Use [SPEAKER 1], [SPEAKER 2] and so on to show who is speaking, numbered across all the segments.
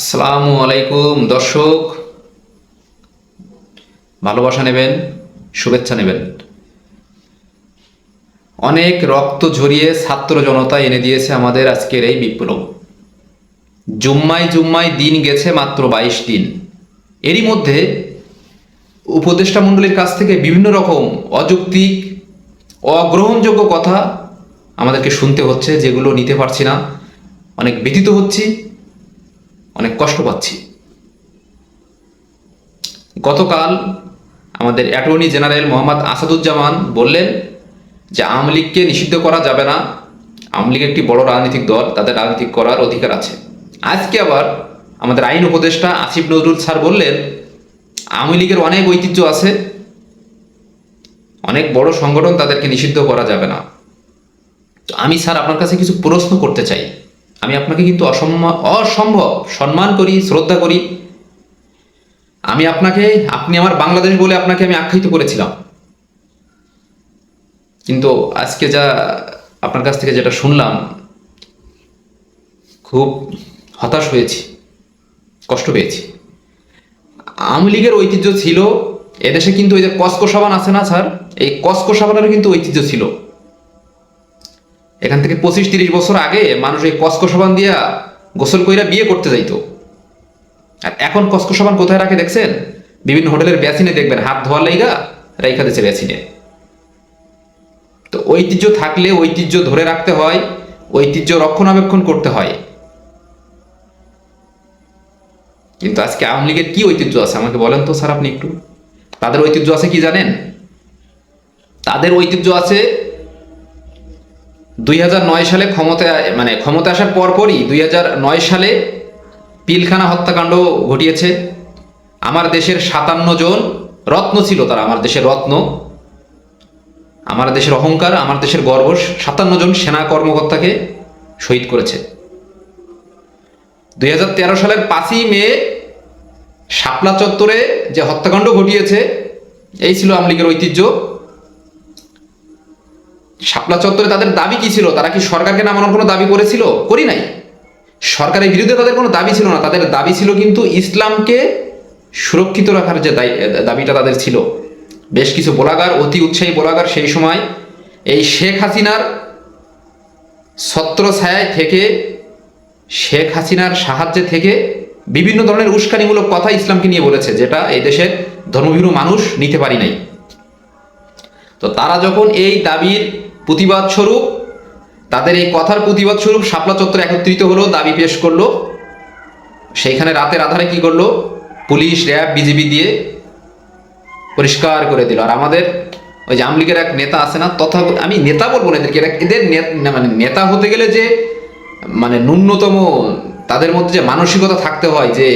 [SPEAKER 1] আসসালামু আলাইকুম, দর্শক। ভালোবাসা নেবেন, শুভেচ্ছা নেবেন। অনেক রক্ত ঝরিয়ে ছাত্র জনতা এনে দিয়েছে আমাদের আজকের এই বিপ্লব। জুম্মায় জুম্মায় দিন গেছে মাত্র বাইশ দিন। এরই মধ্যে উপদেষ্টা মণ্ডলীর কাছ থেকে বিভিন্ন রকম অযৌক্তিক, অগ্রহণযোগ্য কথা আমাদেরকে শুনতে হচ্ছে, যেগুলো নিতে পারছি না। অনেক ব্যথিত হচ্ছি। অনেক কষ্ট পাচ্ছি। গতকাল আমাদের অ্যাটর্নি জেনারেল মোহাম্মদ আসাদুজ্জামান বললেন যে আওয়ামী লীগকে নিষিদ্ধ করা যাবে না। আওয়ামী লীগ একটি বড় রাজনৈতিক দল, তাদের রাজনীতি করার অধিকার আছে। আজকে আবার আমাদের আইন উপদেষ্টা আসিফ নজরুল স্যার বললেন, আওয়ামী লীগের অনেক ঐতিহ্য আছে, অনেক বড় সংগঠন তাদেরকে নিষিদ্ধ করা যাবে না। তো আমি স্যার আপনার কাছে কিছু প্রশ্ন করতে চাই। আমি আপনাকে কিন্তু অসম্মান অসম্ভব সম্মান করি, শ্রদ্ধা করি। আমি আপনাকে, আপনি আমার বাংলাদেশ বলে আপনাকে আমি আখ্যায়িত করেছিলাম। কিন্তু আজকে যা আপনার কাছ থেকে যেটা শুনলাম, খুব হতাশ হয়েছি, কষ্ট পেয়েছি। আওয়ামী লীগের ঐতিহ্য ছিল, এদেশে কিন্তু ওই যে কসকো সাবান আছে না, স্যার? এই কসকো সাবানেরও কিন্তু ঐতিহ্য ছিল। এখান থেকে পঁচিশ তিরিশ বছর আগে মানুষ এই কসকো সাবান দিয়া গোসল কইরা বিয়ে করতে যাইতো। আর এখন কসকো সাবান কোথায় রাখে দেখছেন? বিভিন্ন হোটেলের বেসিনে দেখবেন, হাত ধোয়ার লাইগা রাইখা দিচ্ছে বেসিনে। তো ঐতিহ্য থাকলে ঐতিহ্য ধরে রাখতে হয়, ঐতিহ্য রক্ষণাবেক্ষণ করতে হয়। কিন্তু আজকে আওয়ামী লীগের কি ঐতিহ্য আছে? আমাকে বলেন তো স্যার আপনি একটু। তাদের ঐতিহ্য আছে কি জানেন? তাদের ঐতিহ্য আছে দুই হাজার নয় সালে ক্ষমতায় মানে ক্ষমতা আসার পরপরই দুই হাজার নয় সালে পিলখানা হত্যাকাণ্ড ঘটিয়েছে। আমার দেশের সাতান্ন জন রত্ন ছিল তারা, আমার দেশের রত্ন, আমার দেশের অহংকার, আমার দেশের গর্ব, সাতান্ন জন সেনা কর্মকর্তাকে শহীদ করেছে। দুই হাজার তেরো সালের পাঁচই মে শাপলা চত্বরে যে হত্যাকাণ্ড ঘটিয়েছে, এই ছিল আওয়ামী লীগের ঐতিহ্য। শাপলা চত্বরে তাদের দাবি কি ছিল? তারা কি সরকারকে নামানোর কোনো দাবি করেছিল? করি নাই। সরকারের বিরুদ্ধে তাদের কোনো দাবি ছিল না। তাদের দাবি ছিল কিন্তু ইসলামকে সুরক্ষিত রাখার যে দাবিটা তাদের ছিল। বেশ কিছু বোলাগার অতি উৎসাহী বোলাগার সেই সময় এই শেখ হাসিনার ছত্র ছায়ায় থেকে, শেখ হাসিনার সাহায্যে থেকে বিভিন্ন ধরনের উস্কানিমূলক কথা ইসলামকে নিয়ে বলেছে, যেটা এই দেশের ধর্মভীরু মানুষ নিতে পারি নাই। তো তারা যখন এই দাবির প্রতিবাদ স্বরূপ, তাদের এই কথার প্রতিবাদ স্বরূপ শাপলা চত্বর একত্রিত হলো, দাবি পেশ করল। সেইখানে রাতের আধারে কি করল? পুলিশ, র্যাব বিজেপি দিয়ে পরিষ্কার করে দিল। আর আমাদের ওই যে আমলিগের এক নেতা আছে না, তথা আমি নেতা বলব না এদেরকে এদের মানে নেতা হতে গেলে যে মানে ন্যূনতম তাদের মধ্যে যে মানসিকতা থাকতে হয়, যে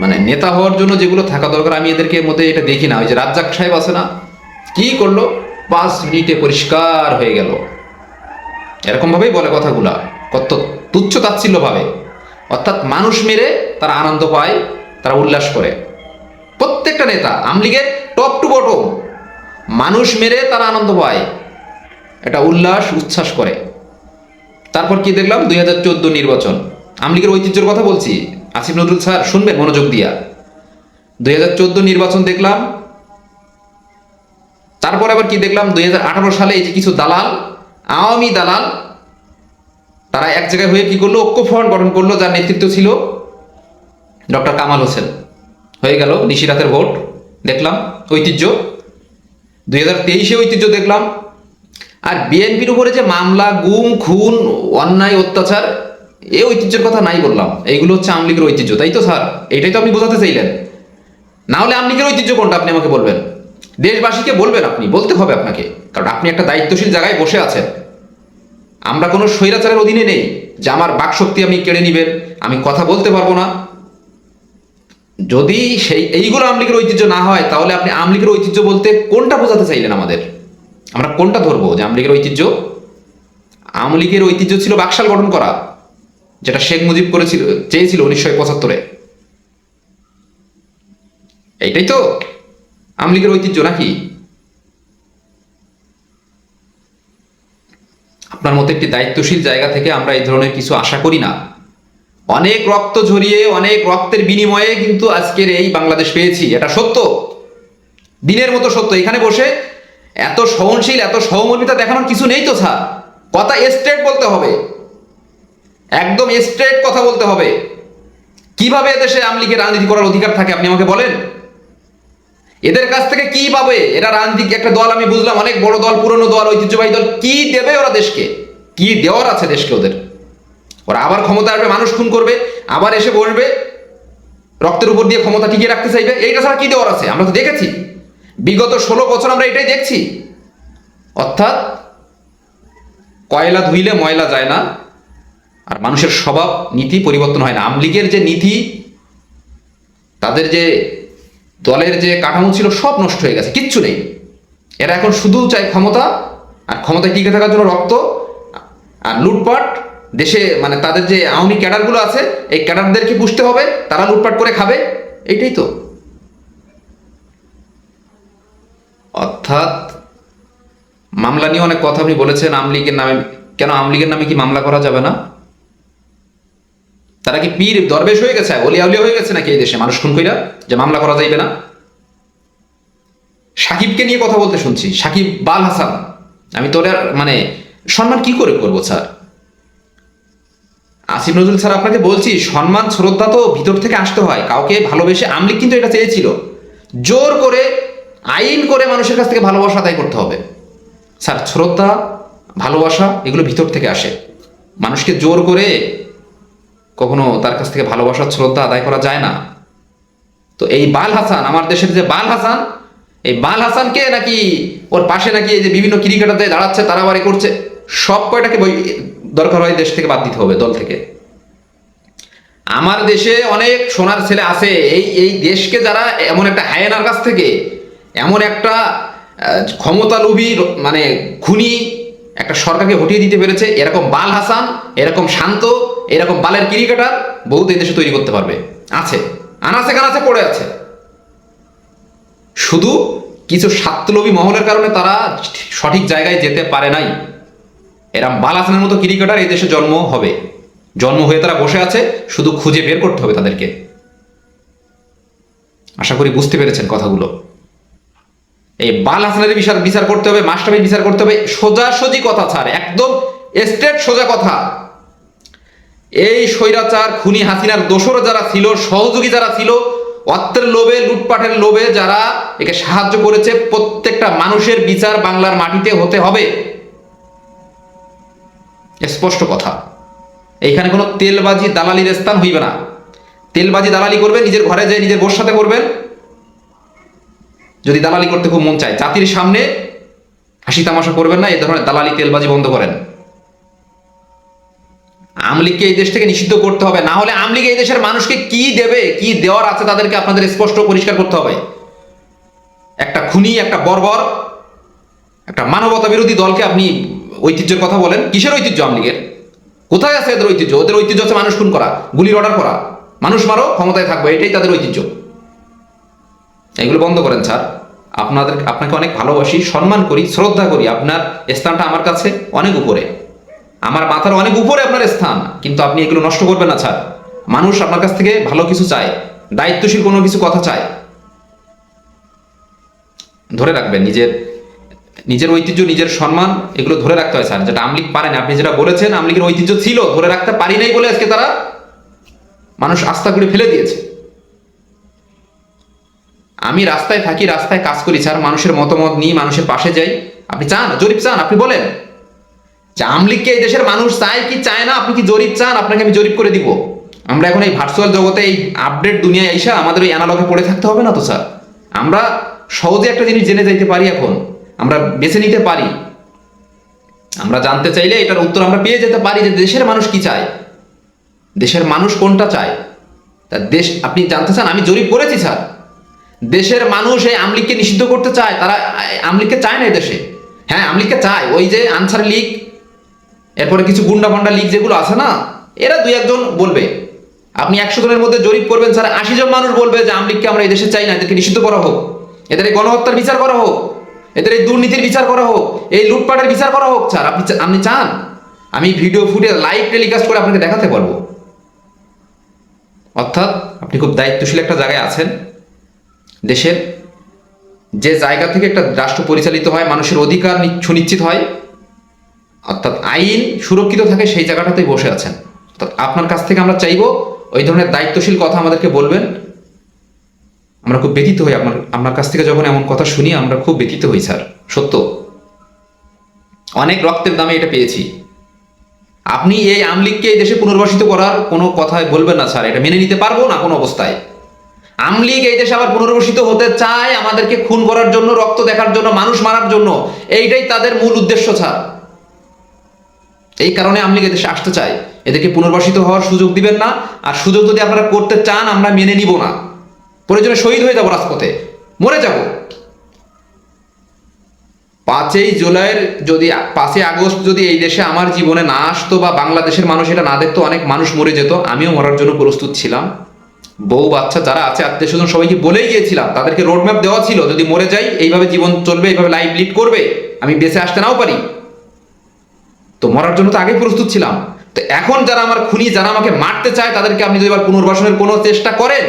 [SPEAKER 1] মানে নেতা হওয়ার জন্য যেগুলো থাকা দরকার, আমি এদেরকে মধ্যে এটা দেখি না। ওই যে রাজ্জাক সাহেব আছে না, কি করল? পাঁচ মিনিটে পরিষ্কার হয়ে গেল। এরকম ভাবেই বলে কথাগুলা, কত তুচ্ছ তাচ্ছিল্য ভাবে অর্থাৎ মানুষ মেরে তারা আনন্দ পায়, তারা উল্লাস করে। প্রত্যেকটা নেতা আমলিগের টপ টু বটম মানুষ মেরে তারা আনন্দ পায়, এটা উল্লাস, উচ্ছ্বাস করে। তারপর কি দেখলাম? দুই হাজার চোদ্দ নির্বাচন। আমলিগের ঐতিহ্যের কথা বলছি। আসিফ নজরুল স্যার, শুনবেন মনোযোগ দিয়া। দুই হাজার চোদ্দ নির্বাচন দেখলাম তারপর আবার কি দেখলাম? দুই হাজার আঠারো সালে এই যে কিছু দালাল, আওয়ামী দালাল, তারা এক জায়গায় হয়ে কি করল? ঐক্য ফ্রন্ট গঠন করল, যার নেতৃত্ব ছিল ডক্টর কামাল হোসেন। হয়ে গেল নিশিরাতের ভোট, দেখলাম ঐতিহ্য। দুই হাজার তেইশে ঐতিহ্য দেখলাম। আর বিএনপির উপরে যে মামলা, গুম, খুন, অন্যায়, অত্যাচার এই ঐতিহ্যের কথা নাই বললাম। এইগুলো হচ্ছে আওয়ামী লীগের ঐতিহ্য, তাই তো স্যার? এটাই তো আপনি বোঝাতে চাইলেন। না হলে আওয়ামী লীগের ঐতিহ্য কোনটা, আপনি আমাকে বলবেন? দেশবাসীকে বলবেন আপনি, বলতে হবে আপনাকে। কারণ আপনি একটা দায়িত্বশীল জায়গায় বসে আছেন। আমরা কোনো স্বৈরাচারের অধীনে নেই যে আমার বাকশক্তি আপনি কেড়ে নিবেন, আমি কথা বলতে পারব না। যদি সেই, এইগুলো আমলিগের ঐতিহ্য না হয়, তাহলে আপনি আমলিগের ঐতিহ্য বলতে কোনটা বোঝাতে চাইলেন আমাদের? আমরা কোনটা ধরবো যে আমলিগের ঐতিহ্য? আমলিগের ঐতিহ্য ছিল বাকশাল গঠন করা, যেটা শেখ মুজিব করেছিল, চেয়েছিল উনিশশো পঁচাত্তরে এইটাই তো। আমলিগের ঐতিহ্য নাকি? আপনার মতো একটি দায়িত্বশীল জায়গা থেকে আমরা এই ধরনের কিছু আশা করি না? অনেক রক্ত ঝরিয়ে, অনেক রক্তের বিনিময়ে কিন্তু আজকের এই বাংলাদেশ পেয়েছি। এটা সত্য? দিনের মতো সত্য। এখানে বসে এত সহনশীল, এত সহমর্মিতা দেখানোর কিছু নেই তো, স্যার। কথা স্ট্রেট বলতে হবে। একদম স্ট্রেট কথা বলতে হবে। কীভাবে এদেশে আমলিকে রাজনীতি করার অধিকার থাকে, আপনি আমাকে বলেন? এদের কাছ থেকে কি পাবে? এরা রাজনীতি, একটা দল আমি বুঝলাম, অনেক বড় দল, পুরনো দল, ঐতিহ্যবাহী দল, কি দেবে ওরা দেশকে? কি দেওয়ার আছে দেশকে ওদের? ওরা আবার ক্ষমতা আসবে, মানুষ খুন করবে, আবার এসে বসবে, রক্তের উপর দিয়ে ক্ষমতা টিকিয়ে রাখতে চাইবে, এইটা ছাড়া কি দেওয়ার আছে? আমরা তো দেখেছি। বিগত ষোলো বছর আমরা এটাই দেখছি। অর্থাৎ, কয়লা ধুইলে ময়লা যায় না, আর মানুষের স্বভাব, নীতি পরিবর্তন হয় না। আমলিগের যে নীতি, তাদের যে দলের যে কাঠামো ছিল সব নষ্ট হয়ে গেছে, কিচ্ছু নেই। এরা এখন শুধু চায় ক্ষমতা, আর ক্ষমতায় টিকে থাকার জন্য রক্ত, আর লুটপাট। দেশে মানে তাদের যে আওয়ামী ক্যাডারগুলো আছে, এই ক্যাডারদেরকে পুষতে হবে, তারা লুটপাট করে খাবে, এইটাই তো। অর্থাৎ মামলা নিয়ে অনেক কথা আপনি বলেছেন আমলিগের নামে, কেন আমলিগের নামে কি মামলা করা যাবে না? তারা কি পীর, দরবেশ হয়ে গেছে? অলিয়া উলিয়া হয়ে গেছে নাকি এই দেশে? মানুষ খুন কইরা যে মামলা করা যাইবে না? সাকিবকে নিয়ে কথা বলতে শুনছি। সাকিব বাল হাসান। আমি তোর মানে সম্মান কি করে করব, স্যার? আসিফ নজরুল স্যার, আপনাকে বলছি, সম্মান, শ্রদ্ধা তো ভিতর থেকে আসতে হয়। কাউকে ভালোবেসে আমলিক কিন্তু এটা চেয়েছিল। জোর করে, আইন করে মানুষের কাছ থেকে ভালোবাসা আদায় করতে হবে। স্যার, শ্রদ্ধা, ভালোবাসা, এগুলো ভিতর থেকে আসে। মানুষকে জোর করে কখনো তার কাছ থেকে ভালোবাসার শ্রদ্ধা আদায় করা যায় না। তো এই বাল হাসান, আমার দেশের যে বাল হাসান, এই বাল হাসানকে নাকি ওর পাশে নাকি এই যে বিভিন্ন ক্রিকেটারদের দাঁড়াচ্ছে, তারাবাড়ি করছে, সব কয়টাকে বই, দরকার হয় দেশ থেকে বাদ দিতে হবে, দল থেকে। আমার দেশে অনেক সোনার ছেলে আছে, এই এই দেশকে যারা এমন একটা হায়নার কাছ থেকে, এমন একটা ক্ষমতালোভী মানে খুনি একটা সরকারকে হটিয়ে দিতে পেরেছে, এরকম বাল হাসান, এরকম শান্ত এরকম বালের ক্রিকেটার বহুত এই দেশে তৈরি করতে পারবে। আছে। আনাচে কানাচে পড়ে আছে। শুধু কিছু স্বার্থলোভী মহলের কারণে তারা সঠিক জায়গায় যেতে পারে নাই। এরম বাল হাসানের মতো ক্রিকেটার এই দেশে জন্ম হবে। জন্ম হয়ে তারা বসে আছে, শুধু খুঁজে বের করতে হবে তাদেরকে। আশা করি বুঝতে পেরেছেন কথাগুলো। এই বাল হাসানের বিচার বিচার করতে হবে মাস্টারের বিচার করতে হবে, সোজাসুজি কথা ছাড়, একদম স্ট্রেট সোজা কথা। এই স্বৈরাচার খুনি হাসিনার দোসর যারা ছিল, সহযোগী যারা ছিল অর্থের লোভে, লুটপাটের লোভে যারা একে সাহায্য করেছে, প্রত্যেকটা মানুষের বিচার বাংলার মাটিতে হতে হবে। স্পষ্ট কথা। এইখানে কোনো তেলবাজি দালালির স্থান হইবে না। তেলবাজি দালালি করবেন, নিজের ঘরে যেয়ে নিজের বোর সাথে করবেন যদি দালালি করতে খুব মন চায়। জাতির সামনে হাসি তামাশা করবেন না এ ধরনের দালালি তেলবাজি বন্ধ করেন। আমলিগকে এই দেশ থেকে নিষিদ্ধ করতে হবে। না হলে আমলিগ এই দেশের মানুষকে কি দেবে, কি দেওয়ার আছে তাদেরকে আপনাদের স্পষ্ট পরিষ্কার করতে হবে। একটা খুনি, একটা বর্বর, একটা মানবতা বিরোধী দলকে আপনি ঐতিহ্যের কথা বলেন। কিসের ঐতিহ্য আমলিগের কোথায় আছে এদের ঐতিহ্য? ওদের ঐতিহ্য হচ্ছে মানুষ খুন করা, গুলির অর্ডার করা। মানুষ মারো, ক্ষমতায় থাকবে, এটাই তাদের ঐতিহ্য। এগুলো বন্ধ করেন, স্যার। আপনাদের, আপনাকে অনেক ভালোবাসি, সম্মান করি, শ্রদ্ধা করি। আপনার স্থানটা আমার কাছে অনেক উপরে। আমার মাথার অনেক উপরে আপনার স্থান, কিন্তু আপনি এগুলো নষ্ট করবেন না, স্যার। মানুষ আপনার কাছ থেকে ভালো কিছু চায়, দায়িত্বশীল কোনো কিছু কথা চায়। ধরে রাখবেন, নিজের নিজের ঐতিহ্য, নিজের সম্মান, এগুলো ধরে রাখতে হয়, স্যার। যেটা আমলিগ পারেন আপনি যেটা বলেছেন, আমলিগের ঐতিহ্য ছিল, ধরে রাখতে পারি নাই বলে আজকে তারা মানুষ আস্থা করে ফেলে দিয়েছে। আমি রাস্তায় থাকি, রাস্তায় কাজ করি, স্যার। মানুষের মতামত নিয়ে মানুষের পাশে যাই। আপনি চান, জরিপ চান, আপনি বলেন। যে আমলিগকে এই দেশের মানুষ চায় কি চায় না? আপনি কি জরিপ চান? আপনাকে আমি জরিপ করে দিব। আমরা এখন এই ভার্চুয়াল জগতে এই আপডেট দুনিয়ায় এসে আমাদের ওই অ্যানালগে পড়ে থাকতে হবে না তো স্যার আমরা সহজে একটা জিনিস জেনে যাইতে পারি এখন। আমরা বেছে নিতে পারি। আমরা জানতে চাইলে এটার উত্তর আমরা পেয়ে যেতে পারি যে দেশের মানুষ কি চায়। দেশের মানুষ কোনটা চায়? তা দেশ, আপনি জানতে চান? আমি জরিপ করেছি স্যার দেশের মানুষ এই আমলিগকে নিষিদ্ধ করতে চায়। তারা আমলিগকে চায় না এই দেশে। হ্যাঁ আমলিগকে চায়। ওই যে আনসার লীগ এরপরে কিছু গুন্ডা ফান্ডা লীগ যেগুলো আছে না, এরা দুই একজন বলবে। আপনি একশো জনের মধ্যে জরিপ করবেন, স্যার, আশি জন মানুষ বলবে যে আমলিগকে আমরা এই দেশে চাই না, এদেরকে নিষিদ্ধ করা হোক। এদের এই গণহত্যার বিচার করা হোক। এদের এই দুর্নীতির বিচার করা হোক। এই লুটপাটের বিচার করা হোক, স্যার। আপনি আপনি চান? আমি ভিডিও ফুটে লাইভ টেলিকাস্ট করে আপনাকে দেখাতে পারব। অর্থাৎ আপনি খুব দায়িত্বশীল একটা জায়গায় আছেন। দেশের যে জায়গা থেকে একটা রাষ্ট্র পরিচালিত হয়, মানুষের অধিকার সুনিশ্চিত হয় অর্থাৎ আইন সুরক্ষিত থাকে সেই জায়গাটাতেই বসে আছেন। অর্থাৎ আপনার কাছ থেকে আমরা চাইব ওই ধরনের দায়িত্বশীল কথা আমাদেরকে বলবেন। আমরা খুব ব্যথিত হই আপনার আপনার কাছ থেকে যখন এমন কথা শুনি, আমরা খুব ব্যথিত হই, স্যার। সত্য। অনেক রক্তের দামে এটা পেয়েছি। আপনি এই আমলিগকে এই দেশে পুনর্বাসিত করার কোনো কথায় বলবেন না, স্যার। এটা মেনে নিতে পারব না কোনো অবস্থায়। আমলিগ এই দেশে আবার পুনর্বাসিত হতে চায় আমাদেরকে খুন করার জন্য, রক্ত দেখার জন্য, মানুষ মারার জন্য। এইটাই তাদের মূল উদ্দেশ্য, স্যার। এই কারণে আমলিগ এদেশে আসতে চাই এদেরকে পুনর্বাসিত হওয়ার সুযোগ দিবেন না, আর সুযোগ যদি আপনারা করতে চান, আমরা মেনে নিব না। প্রয়োজনে শহীদ হয়ে যাব রাজপথে। মরে যাব। পাঁচই জুলাইয়ের যদি পাঁচই আগস্ট যদি এই দেশে আমার জীবনে না আসতো বা বাংলাদেশের মানুষ এটা না দেখতো, অনেক মানুষ মরে যেত। আমিও মরার জন্য প্রস্তুত ছিলাম। বউ, বাচ্চা যারা আছে, আত্মীয় স্বজন, সবাইকে বলেই গিয়েছিলাম, তাদেরকে রোডম্যাপ দেওয়া ছিল, যদি মরে যাই, এইভাবে জীবন চলবে, এইভাবে লাইফ লিড করবে, আমি বেঁচে আসতে নাও পারি। তো মরার জন্য তো আগেই প্রস্তুত ছিলাম। তো এখন যারা আমার খুনি, যারা আমাকে মারতে চায়, তাদেরকে আপনি যদি এবার পুনর্বাসনের কোনো চেষ্টা করেন,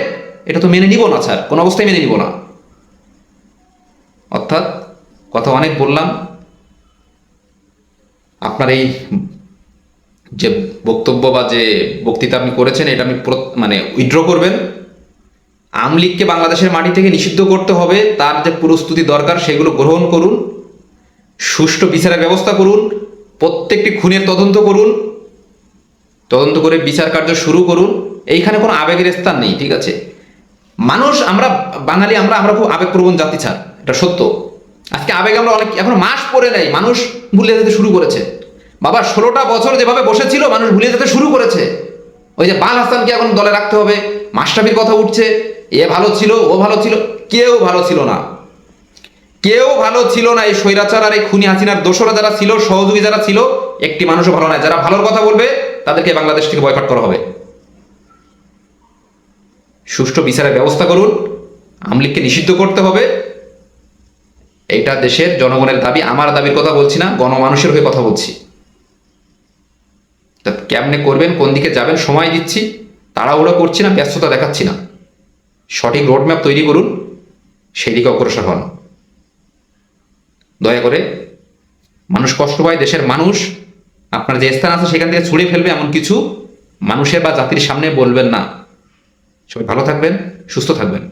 [SPEAKER 1] এটা তো মেনে নিব না, স্যার। কোনো অবস্থায় মেনে নিব না। অর্থাৎ কথা অনেক বললাম। আপনার এই যে বক্তব্য বা যে বক্তৃতা আপনি করেছেন, এটা আপনি মানে উইথড্র করবেন। আমলিগকে বাংলাদেশের মাটি থেকে নিষিদ্ধ করতে হবে, তার যে প্রস্তুতি দরকার, সেগুলো গ্রহণ করুন। সুষ্ঠু বিচারের ব্যবস্থা করুন। প্রত্যেকটি খুনের তদন্ত করুন, তদন্ত করে বিচার কার্য শুরু করুন। এইখানে কোনো আবেগের স্থান নেই, ঠিক আছে? মানুষ আমরা, বাঙালি আমরা আমরা খুব আবেগপ্রবণ জাতি ছাড় এটা সত্য। আজকে আবেগ আমরা অনেক, এখন মাস পরে নেই, মানুষ ভুলে যেতে শুরু করেছে। বাবা, ষোলোটা বছর যেভাবে বসেছিল, মানুষ ভুলে যেতে শুরু করেছে। ওই যে বাল হাসানকে এখন দলে রাখতে হবে মাস্টাফির কথা উঠছে, এ ভালো ছিল, ও ভালো ছিল, কেউ ভালো ছিল না। কেউ ভালো ছিল না এই স্বৈরাচার আর এই খুনি হাসিনার দোসরা যারা ছিল, সহযোগী যারা ছিল, একটি মানুষও ভালো নয় যারা ভালোর কথা বলবে, তাদেরকে বাংলাদেশ থেকে বয়কট করা হবে। সুষ্ঠু বিচারের ব্যবস্থা করুন। আমলিগকে নিষিদ্ধ করতে হবে। এটা দেশের জনগণের দাবি, আমার দাবির কথা বলছি না, গণমানুষের হয়ে কথা বলছি। তা কেমনে করবেন, কোন দিকে যাবেন, সময় দিচ্ছি, তাড়াহুড়ো করছি না, ব্যস্ততা দেখাচ্ছি না। সঠিক রোডম্যাপ তৈরি করুন, সেই দিকে অগ্রসর হন। দয়া করে। মানুষ কষ্ট পায়, দেশের মানুষ আপনার যে স্থান আছে সেখান থেকে ছুড়ে ফেলবে এমন কিছু মানুষের বা জাতির সামনে বলবেন না। সবাই ভালো থাকবেন, সুস্থ থাকবেন।